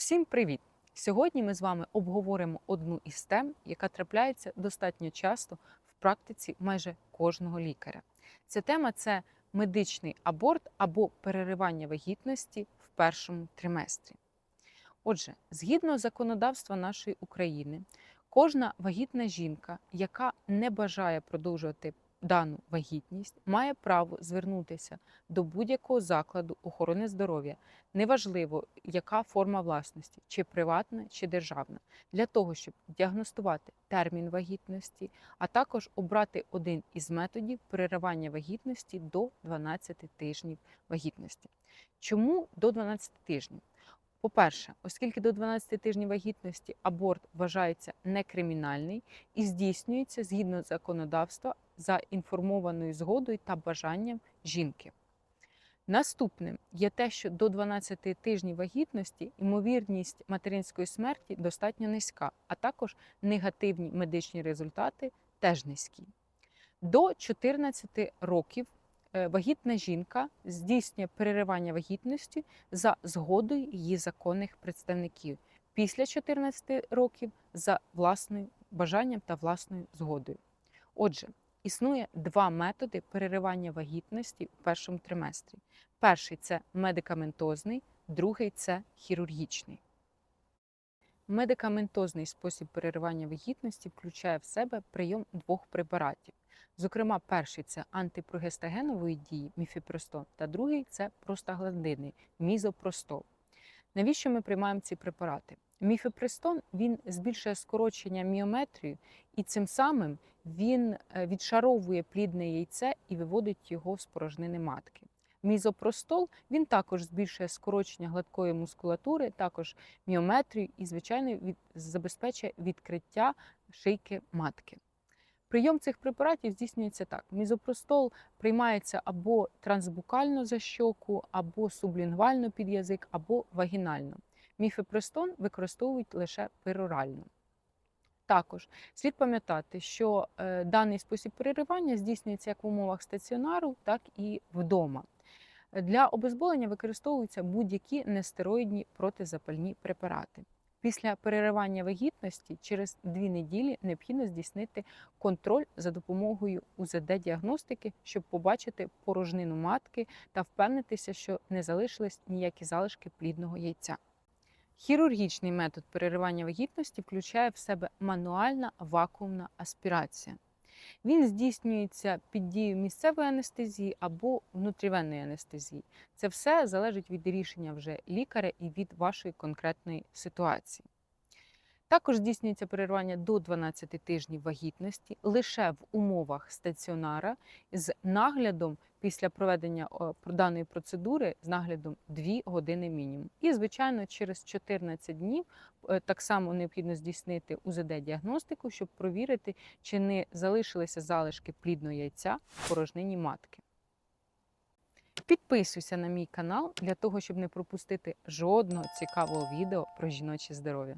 Всім привіт! Сьогодні ми з вами обговоримо одну із тем, яка трапляється достатньо часто в практиці майже кожного лікаря. Ця тема це медичний аборт або переривання вагітності в першому триместрі. Отже, згідно законодавства нашої України, кожна вагітна жінка, яка не бажає продовжувати дану вагітність, має право звернутися до будь-якого закладу охорони здоров'я неважливо, яка форма власності, чи приватна, чи державна, для того, щоб діагностувати термін вагітності, а також обрати один із методів переривання вагітності до 12 тижнів вагітності. Чому до 12 тижнів? По-перше, оскільки до 12 тижнів вагітності аборт вважається некримінальний і здійснюється згідно законодавства за інформованою згодою та бажанням жінки. Наступним є те, що до 12 тижнів вагітності ймовірність материнської смерті достатньо низька, а також негативні медичні результати теж низькі. До 14 років вагітна жінка здійснює переривання вагітності за згодою її законних представників. Після 14 років за власним бажанням та власною згодою. Отже, існує два методи переривання вагітності в першому триместрі. Перший це медикаментозний, другий це хірургічний. Медикаментозний спосіб переривання вагітності включає в себе прийом двох препаратів. Зокрема, перший це антипрогестагенової дії міфіпростон, та другий це простагландини мізопростол. Навіщо ми приймаємо ці препарати? Міфепрестон він збільшує скорочення міометрію, і цим самим він е, відшаровує плідне яйце і виводить його з порожнини матки. Мізопростол він також збільшує скорочення гладкої мускулатури, також міометрію і, звичайно, від, забезпечує відкриття шийки матки. Прийом цих препаратів здійснюється так: мізопростол приймається або трансбукально за щоку, або сублінгвально під язик, або вагінально. Міфепрестон використовують лише перорально. Також слід пам'ятати, що е, даний спосіб переривання здійснюється як в умовах стаціонару, так і вдома. Для обезболення використовуються будь-які нестероїдні протизапальні препарати. Після переривання вагітності через дві неділі необхідно здійснити контроль за допомогою УЗД-діагностики, щоб побачити порожнину матки та впевнитися, що не залишились ніякі залишки плідного яйця. Хірургічний метод переривання вагітності включає в себе мануальна вакуумна аспірація. Він здійснюється під дією місцевої анестезії або внутрівенної анестезії. Це все залежить від рішення вже лікаря і від вашої конкретної ситуації. Також здійснюється переривання до 12 тижнів вагітності лише в умовах стаціонара з наглядом після проведення даної процедури з наглядом 2 години мінімум. І, звичайно, через 14 днів е, так само необхідно здійснити УЗД-діагностику, щоб провірити, чи не залишилися залишки плідного яйця в порожнині матки. Підписуйся на мій канал для того, щоб не пропустити жодного цікавого відео про жіноче здоров'я.